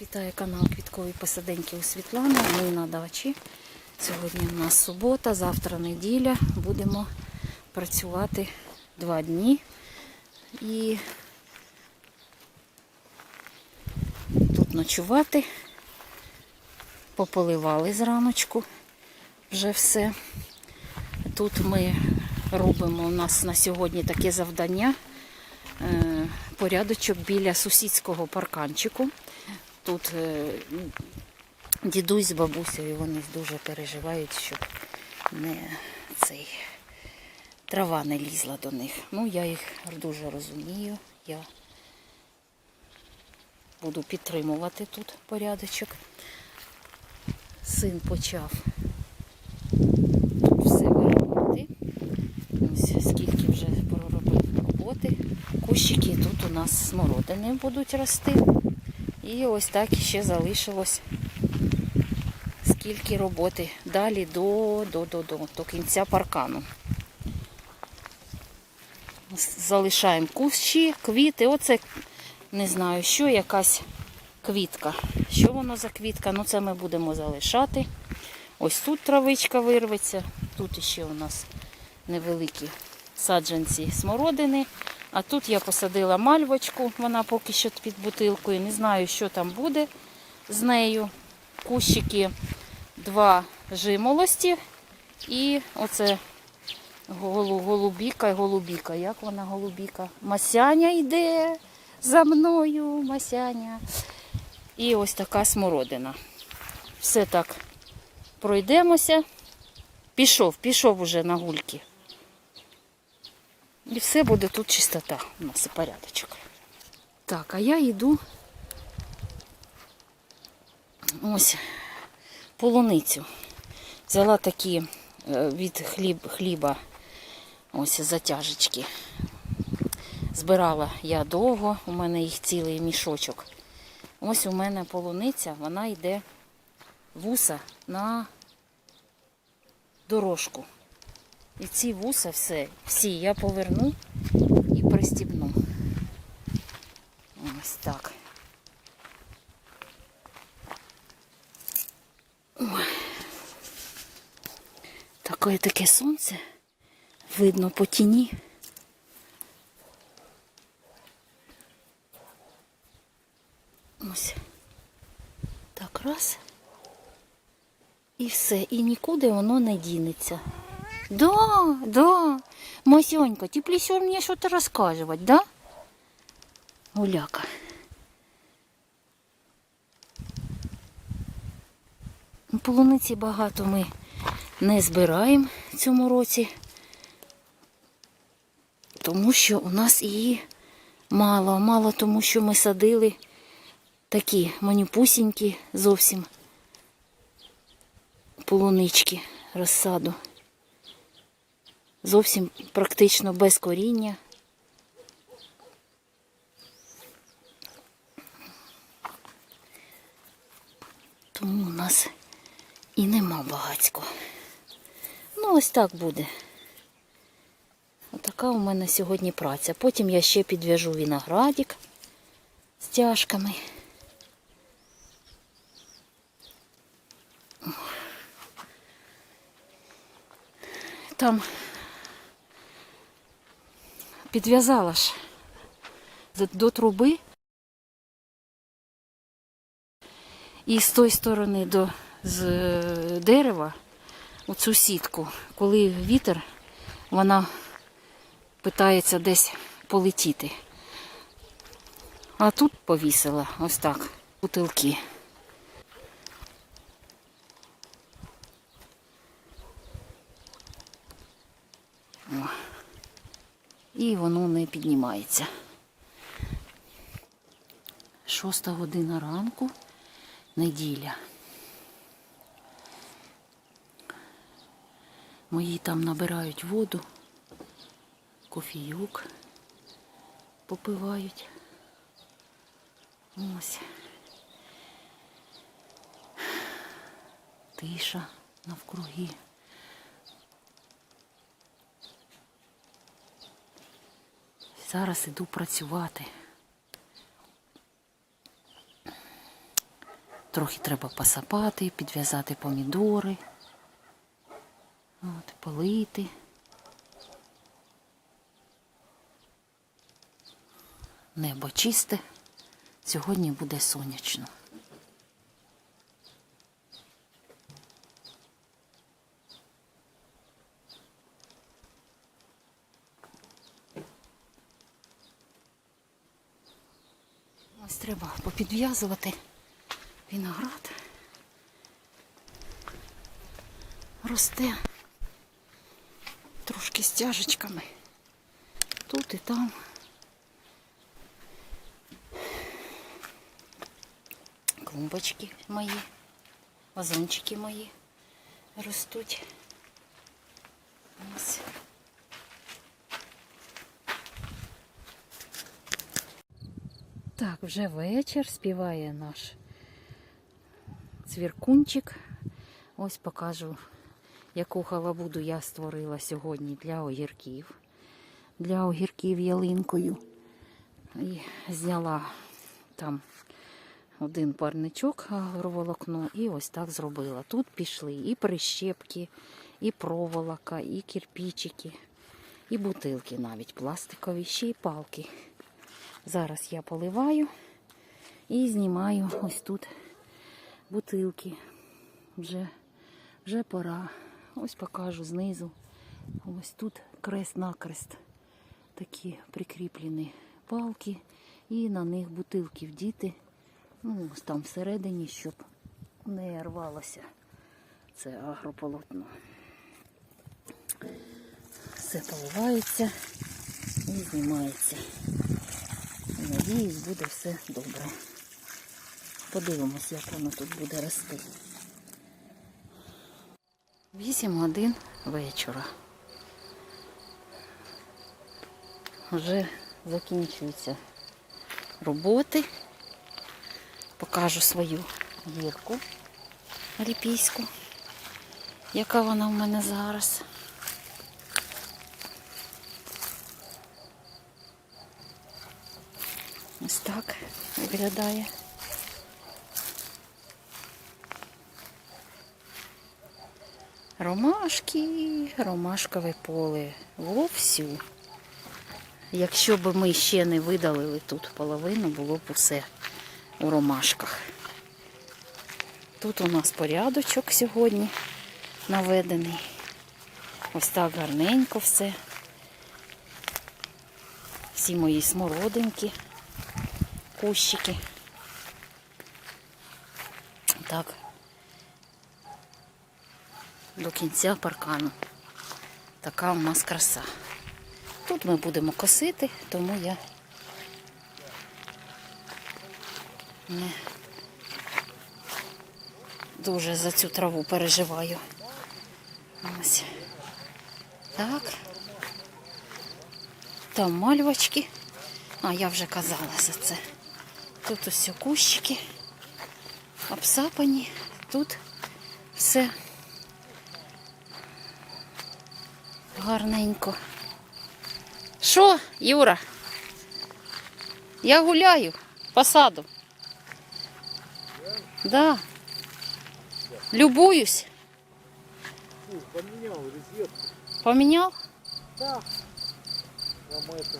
Вітає канал Квіткові посаденьки у Світлани. Ми на дачі. Сьогодні у нас субота, завтра неділя. Будемо працювати два дні. І тут ночувати. Пополивали зраночку вже все. Тут ми робимо у нас на сьогодні таке завдання. е, Порядочок біля сусідського парканчику. Тут е, дідусь з бабусею вони дуже переживають, щоб не цей трава не лізла до них. Ну, я їх дуже розумію. Я буду підтримувати тут порядочок. Син почав тут все виробити. Ось скільки вже проробив роботи. Кущики тут у нас смородини будуть рости. І ось так ще залишилось скільки роботи далі до, до, до, до, до кінця паркану. Залишаємо кущі, квіти. Оце не знаю, що якась квітка. Що воно за квітка? Ну це ми будемо залишати. Ось тут травичка вирветься. Тут ще у нас невеликі саджанці смородини. А тут я посадила мальвочку, вона поки що під бутилкою. Не знаю, що там буде з нею. Кущики два жимолості і оце голубіка і голубіка. Як вона голубіка? Масяня йде за мною, Масяня. І ось така смородина. Все так пройдемося. Пішов, пішов уже на гульки. І все буде тут чистота у нас і порядочок. Так, а я йду ось полуницю. Взяла такі е, від хліб, хліба ось затяжечки. Збирала я довго, у мене їх цілий мішочок. Ось у мене полуниця, вона йде вуса на дорожку. І ці вуса все, всі я поверну і пристібну. Ось так. Ой. Таке таке сонце. Видно по тіні. Ось. Так, раз. І все. І нікуди воно не дінеться. Да, да. Масенька, ты пришел мне что-то рассказывать, да? Гуляка. Полуниці багато ми не збираємо в цьому році, тому що у нас її мало. Мало тому, що ми садили такі манюпусінькі зовсім полунички розсаду зовсім практично без коріння. Тому у нас і нема багацько. Ну, ось так буде. Отака у мене сьогодні праця. Потім я ще підв'яжу виноградик з тяжками. Там підв'язала ж до труби. І з тої сторони до з е, дерева оцю сітку, коли вітер, вона питається десь полетіти. А тут повісила ось так бутилки. О і воно не піднімається. Шоста година ранку, неділя. Мої там набирають воду, кофійок попивають. Ось. Тиша навкруги. Зараз іду працювати. Трохи треба посапати, підв'язати помідори. От, полити. Небо чисте. Сьогодні буде сонячно. Ось треба попідв'язувати виноград. Росте трошки стяжечками. Тут і там. Клумбочки мої, вазончики мої ростуть. Ось. Так, вже вечір співає наш цвіркунчик. Ось покажу, яку халабуду я створила сьогодні для огірків. Для огірків ялинкою. І зняла там один парничок агроволокно і ось так зробила. Тут пішли і прищепки, і проволока, і кирпичики, і бутилки навіть пластикові, ще й палки. Зараз я поливаю і знімаю ось тут бутилки. Вже, вже пора. Ось покажу знизу. Ось тут крест-накрест. Такі прикріплені палки. І на них бутилки вдіти. Ну, ось там всередині, щоб не рвалося це агрополотно. Все поливається і знімається. Надіюсь, буде все добре. Подивимось, як воно тут буде рости. 8 годин вечора. Вже закінчуються роботи. Покажу свою гірку олімпійську, яка вона в мене зараз. Ось так виглядає. Ромашки, ромашкове поле вовсю. Якщо б ми ще не видалили тут половину, було б усе у ромашках. Тут у нас порядочок сьогодні наведений. Ось так гарненько все. Всі мої смородинки кущики. Так. До кінця паркану. Така у нас краса. Тут ми будемо косити, тому я не дуже за цю траву переживаю. Ось. Так. Там мальвочки. А, я вже казала за це. Тут ось кущики обсапані. Тут все гарненько. Що, Юра? Я гуляю по саду. Да. Любуюсь. Поменял розетку. Поменял? Да. Там это...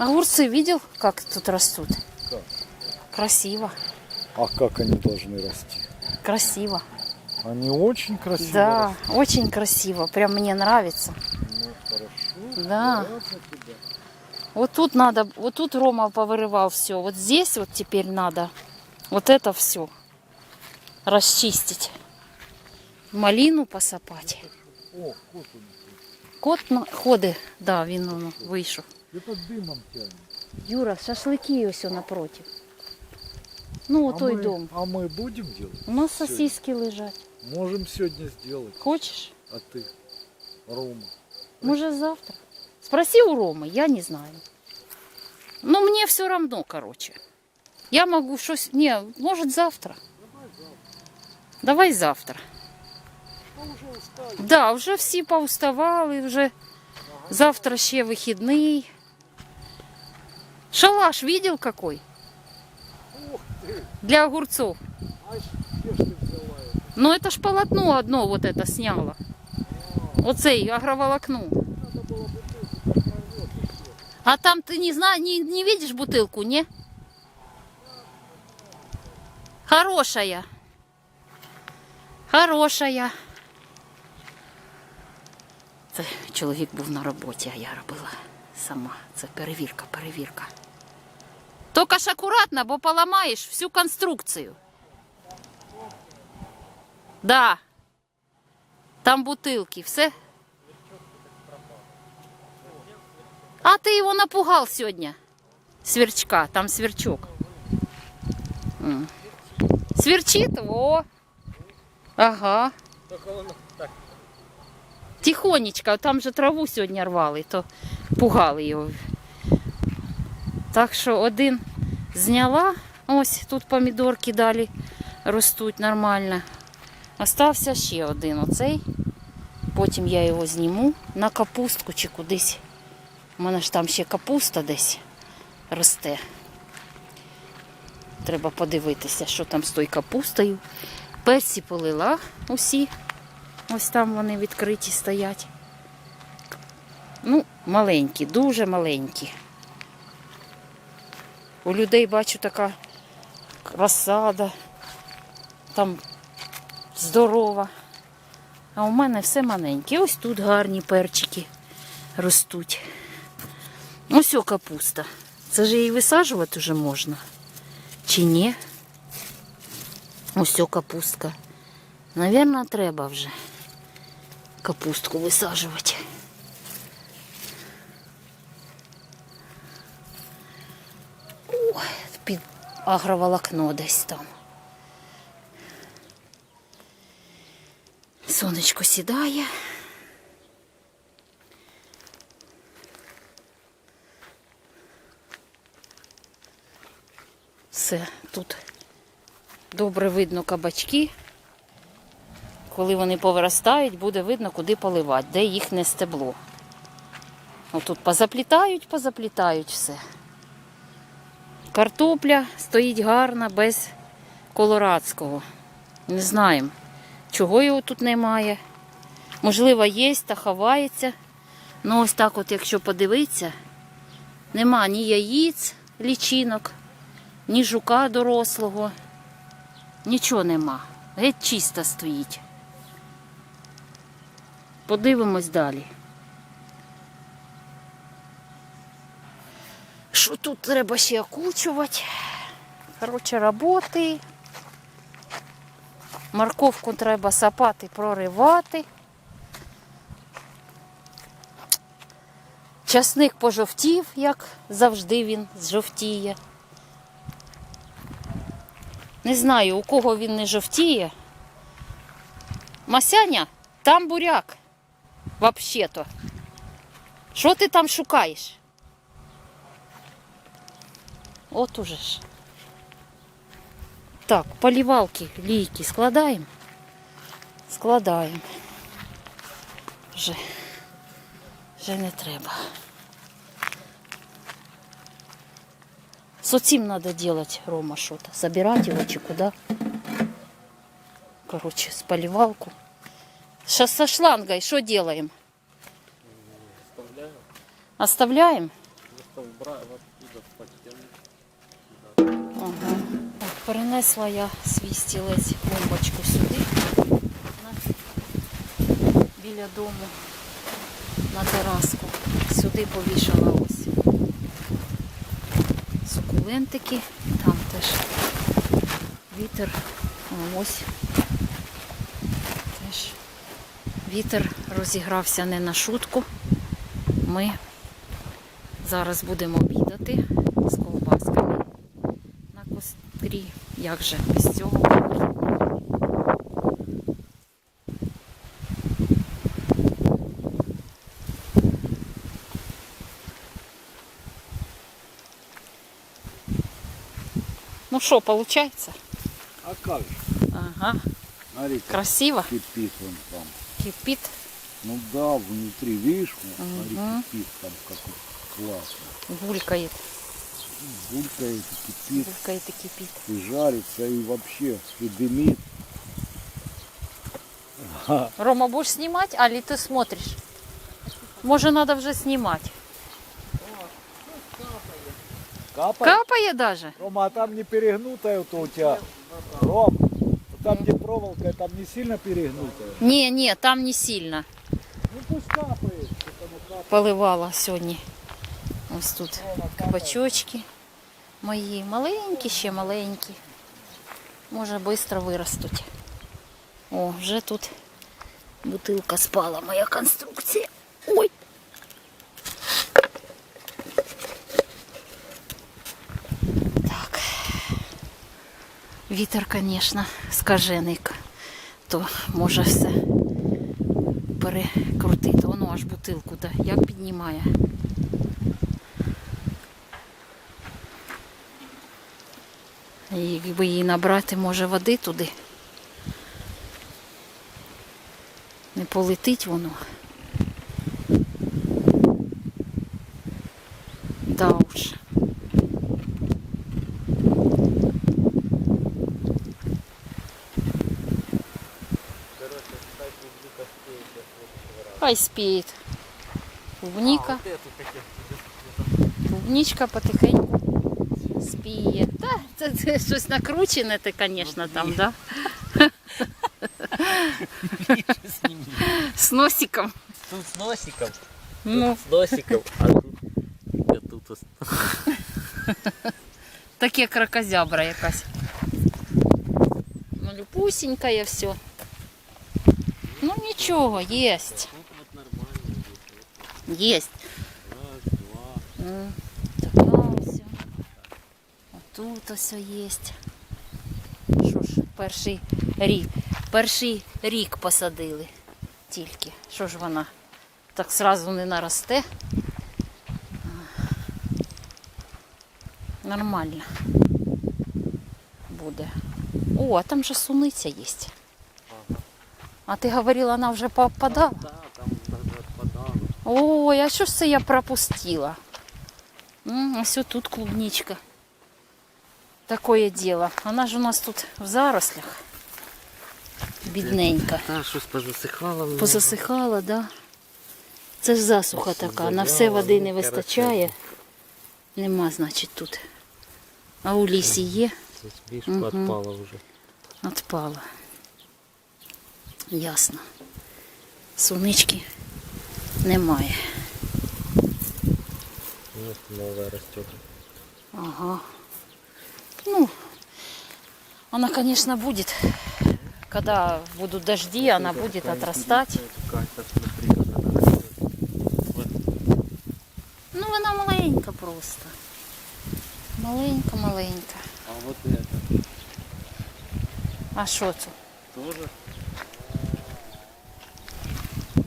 Огурцы видел, как тут растут? Как? Красиво. А как они должны расти? Красиво. Они очень красиво Да, растут. очень красиво. Прям мне нравится. Ну, хорошо. Да. Вот тут надо, вот тут Рома повырывал все. Вот здесь вот теперь надо вот это все расчистить. Малину посапать. О, кот. Кот на ходи, да, він вийшов. Это дымом тянет. Юра, шашлики ось напротив. Ну, а, той мы, дом. а мы будем делать? У нас Сегодня? сосиски лежать. Можем сегодня сделать. Хочешь? А ты, Рома? Може завтра? Спроси у Ромы, я не знаю. Ну, мне все равно, короче. Я могу щось... Не, может завтра. Давай завтра. А уже устали. Да, вже всі повставали, вже завтра ще вихідний. Шалаш видел какой? Ох Для огурцов. А ж где ж ты взяла это? Ну это ж полотно одно вот это сняло. Оцей агроволокно. Надо было бутылку так порвёт и всё. А там ты не знаешь, не, не видишь бутылку, не? Хорошая. Хорошая. Це чоловік був на роботі, а я робила сама. Це перевірка, перевірка. Тільки ж акуратно, бо поламаєш всю конструкцію. Да. Там бутилки, все. А ти його напугав сьогодні. Сверчка, там сверчок. Сверчит? О. Ага. Тихонечко, там же траву сьогодні рвали, то пугали його. Так що один зняла, ось тут помідорки далі ростуть нормально. Остався ще один оцей. Потім я його зніму на капустку чи кудись. У мене ж там ще капуста десь росте. Треба подивитися, що там з тою капустою. Перці полила усі. Ось там вони відкриті стоять. Ну, маленькі, дуже маленькі. У людей бачу така розсада, там здорова. А у мене все маленьке. Ось тут гарні перчики ростуть. Ось о капуста. Це ж її висаджувати вже можна. Чи ні? Ось о капустка. Навірно, треба вже капустку висаджувати. Ой, під агроволокно десь там. Сонечко сідає. Все, тут добре видно кабачки. Коли вони повиростають, буде видно, куди поливати, де їхнє стебло. Отут позаплітають, позаплітають все. Картопля стоїть гарна, без колорадського. Не знаємо, чого його тут немає. Можливо, є та ховається. Ну, ось так, от, якщо подивитися, нема ні яїць, лічинок, ні жука дорослого. Нічого нема. Геть чисто стоїть. Подивимось далі. Що тут треба ще окучувати? Коротше, роботи. Морковку треба сапати, проривати. Часник пожовтів, як завжди він жовтіє. Не знаю, у кого він не жовтіє. Масяня, там буряк. Вообще-то. Що ти там шукаєш? От уже ж. Так, полівалки, лійки складаємо. Складаємо. Вже, вже не треба. С этим надо делать, Рома, что-то. Собирать его чи куда. Короче, с поливалку. Сейчас со шлангой что делаем? Оставляем? Ага. Перенесла я свій стілець бомбочку сюди, біля дому, на тераску. Сюди повішала ось сукулентики, там теж вітер, ось теж вітер розігрався не на шутку. Ми зараз будемо обідати Як же без цього? Ну що, виходить? А как же? Ага, Смотри, красиво. кипит он там. Кипить. Ну да, внутри, видишь, вот, смотри, кипит там как классно. булькает булькает, и кипит, Булькає і кипить. и жарится, и вообще, и дымит. Рома, будешь снимать, али ты смотришь? Може, надо вже знімати. Капает? Капає даже. Рома, а там не перегнутая то у тебя? Ром, там где проволока, там не сильно перегнутая? Ні, ні, там не сильно. Ну пусть капает. что-то оно капает. Поливала сьогодні. Ось тут кабачочки мої. Маленькі ще маленькі. Може швидко виростуть. О, вже тут бутилка спала, моя конструкція. Ой! Так. Вітер, звісно, скажений. То може все перекрутити. Воно аж бутилку да, як піднімає. Якби її набрати, може, води туди. Не полетить воно. Да уж. Хай спіє. Клубніка. Клубничка потихеньку спіє. Та, це, це щось накручене, ти, звісно, там, да? З носиком. Тут с носиком, Ну, с носиком, а тут, я тут ос- таке кракозябра якась. Ну, люпусенька я все. Ну нічого, єсть. Тут вот нормально. Єсть. Раз, два. Така ось. Єсть. Що ж, перший рік. Перший рік посадили тільки. Що ж вона так зразу не наросте? Нормально буде. О, а там же суниця є. А ти говорила, вона вже попадала? Да, там даже отпадало. Ой, а що ж це я пропустила? Ось тут клубничка. Такое дело. Вона ж у нас тут в зарослях. Бідненька. Да, щось позасихало. в. Позасихала, да? Це ж засуха така. На все води не ну, вистачає. Нема, значить, тут. А у лісі є, Тут, Мгм. подпало уже. отпала. Ясно. Сунички немає. Нет, новая растет. Ага. Ну, она, конечно, будет, когда будут дожди, она будет отрастать. Она. Ну, вона маленька просто. Маленька-маленька. А вот это А що це? тоже.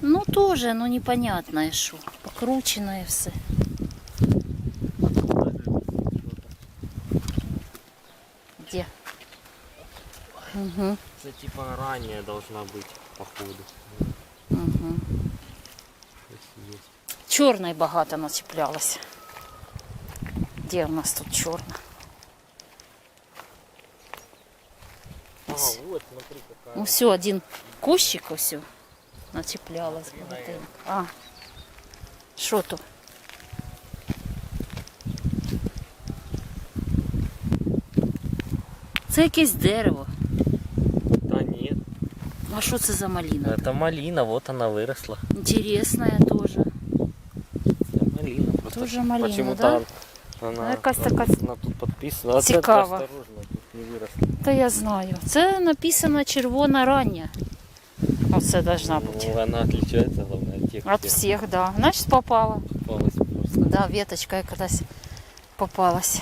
Ну, тоже, ну, непонятное що. Покрученное все. Угу, Это типа ранее должна быть, походу. угу. Чорної багато нацеплялося. Де у нас тут чорна? А, вот, смотри, какая. Ну все, один кущик ось нацеплялась багатенько. А, що тут? Це якесь дерево. А що це за малина? это малина, вот она выросла. Интересная тоже. Это малина. Просто Тоже малина, почему-то да? Она, Якась така она тут подписана. А це цікава. осторожно, тут не выросла. Та я знаю. Це написано червона рання. Оце должна бути. Ну, она отличается, главное, от тех, От всіх, да. Значить попала. попалась просто. Да, веточка якась попалась.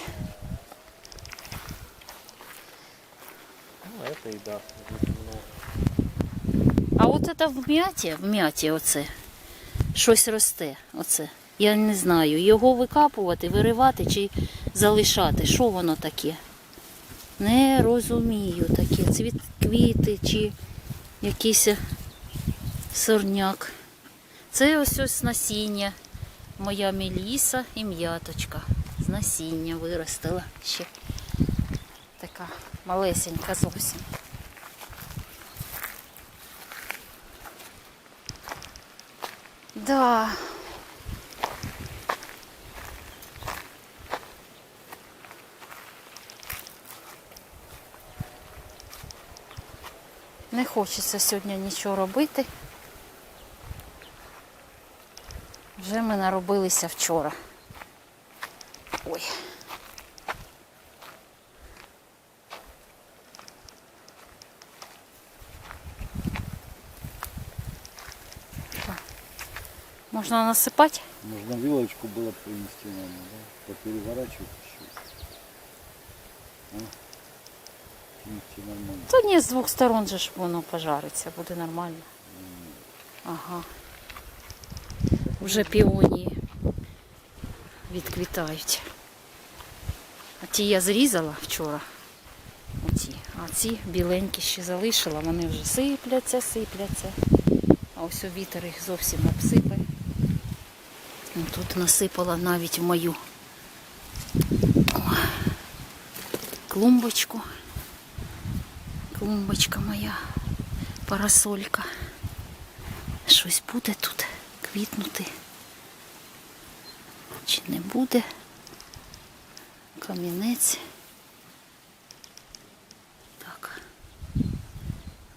А це в м'яті, в м'яті оце, щось росте. Оце. Я не знаю, його викапувати, виривати чи залишати. Що воно таке? Не розумію таке. Цвіт, квіти чи якийсь сорняк. Це ось ось насіння. Моя меліса і м'яточка. З насіння виростила ще. Така малесенька зовсім. Да. Не хочеться сьогодні нічого робити. Вже ми наробилися вчора. Ой. Можна насипати? Можно вилочку было принести нам, да? Попереворачивать еще. А? Нормально. Ні, з двох сторон же воно пожариться, буде нормально. Ага. Вже піонії відквітають. А ті я зрізала вчора. Оці. А ці біленькі ще залишила, вони вже сипляться, сипляться. А ось у вітер їх зовсім обсипає. Ну, Тут насипала навіть в мою клумбочку. Клумбочка моя, парасолька. Щось буде тут квітнути. Чи не буде? Камінець. Так.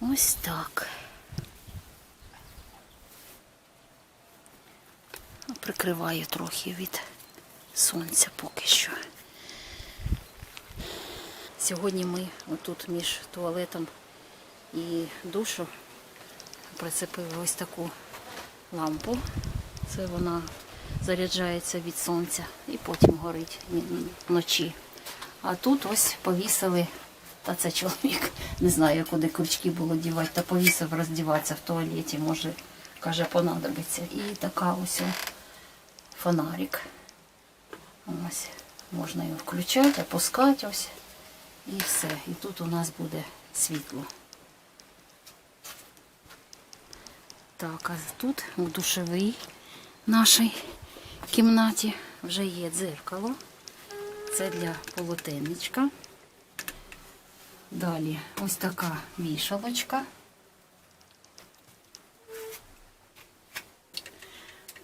Ось так. Прикриваю трохи від сонця поки що. Сьогодні ми отут між туалетом і душу прицепили ось таку лампу. Це вона заряджається від сонця і потім горить вночі. А тут ось повісили, та це чоловік, не знаю, куди крючки було дівати, та повісив роздіватися в туалеті, може, каже, понадобиться. І така ось фонарик. Ось, можна його включати, опускати ось. І все. І тут у нас буде світло. Так, а тут у душевій нашій кімнаті вже є дзеркало. Це для полотенечка. Далі ось така вішалочка.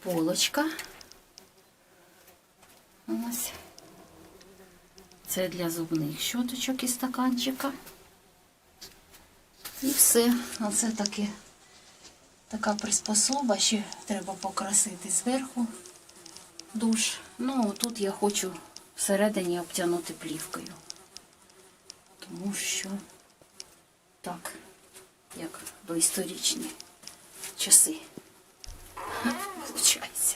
Полочка. Ось. Це для зубних щоточок і стаканчика. І все. Оце таке, така приспособа. Ще треба покрасити зверху душ. Ну, тут я хочу всередині обтягнути плівкою. Тому що так, як доісторичні часи. Получається.